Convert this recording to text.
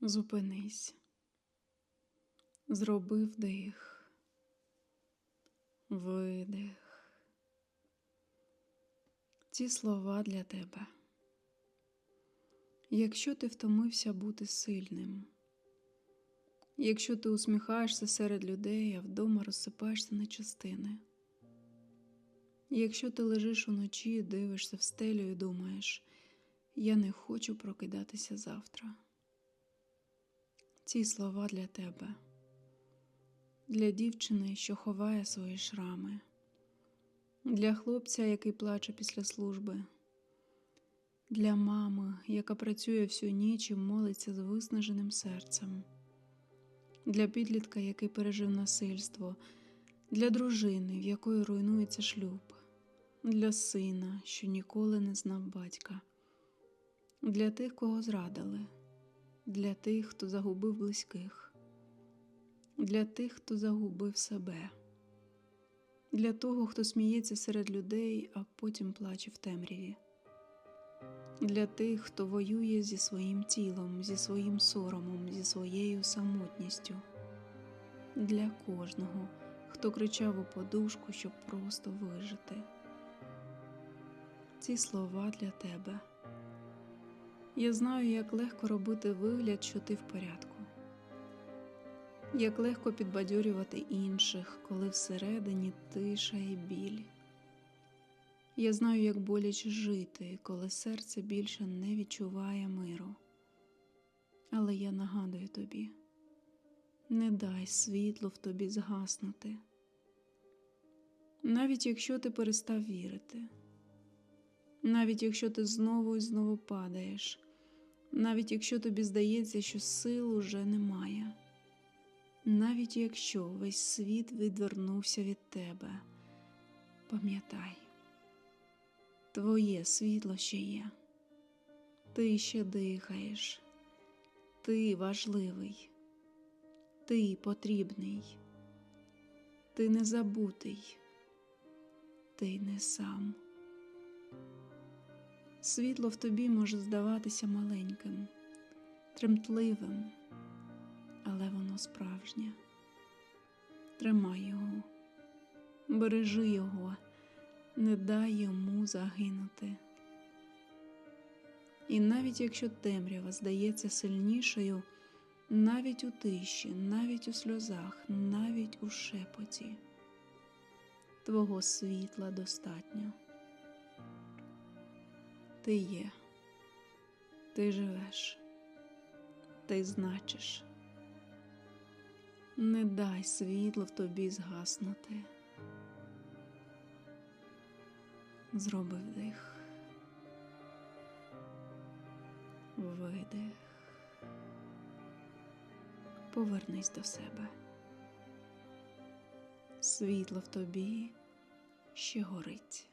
Зупинись. Зроби вдих. Видих. Ці слова для тебе. Якщо ти втомився бути сильним, якщо ти усміхаєшся серед людей, а вдома розсипаєшся на частини, якщо ти лежиш уночі, дивишся в стелю і думаєш, я не хочу прокидатися завтра. Ці слова для тебе, для дівчини, що ховає свої шрами, для хлопця, який плаче після служби, для мами, яка працює всю ніч і молиться з виснаженим серцем, для підлітка, який пережив насильство, для дружини, в якої руйнується шлюб, для сина, що ніколи не знав батька, для тих, кого зрадили для тих, хто загубив близьких, для тих, хто загубив себе, для того, хто сміється серед людей, а потім плаче в темряві, для тих, хто воює зі своїм тілом, зі своїм соромом, зі своєю самотністю, для кожного, хто кричав у подушку, щоб просто вижити. Ці слова для тебе. Я знаю, як легко робити вигляд, що ти в порядку, як легко підбадьорювати інших, коли всередині тиша і біль. Я знаю, як боляче жити, коли серце більше не відчуває миру. Але я нагадую тобі, не дай світло в тобі згаснути, навіть якщо ти перестав вірити, навіть якщо ти знову і знову падаєш навіть якщо тобі здається, що сил уже немає, навіть якщо весь світ відвернувся від тебе, пам'ятай, твоє світло ще є, ти ще дихаєш, ти важливий, ти потрібний, ти не забутий, ти не сам. Світло в тобі може здаватися маленьким, тремтливим, але воно справжнє. Тримай його, бережи його, не дай йому загинути. І навіть якщо темрява здається сильнішою, навіть у тиші, навіть у сльозах, навіть у шепоті, твого світла достатньо. Ти є, ти живеш, ти значиш. Не дай світло в тобі згаснути. Зроби вдих, видих, повернись до себе. Світло в тобі ще горить.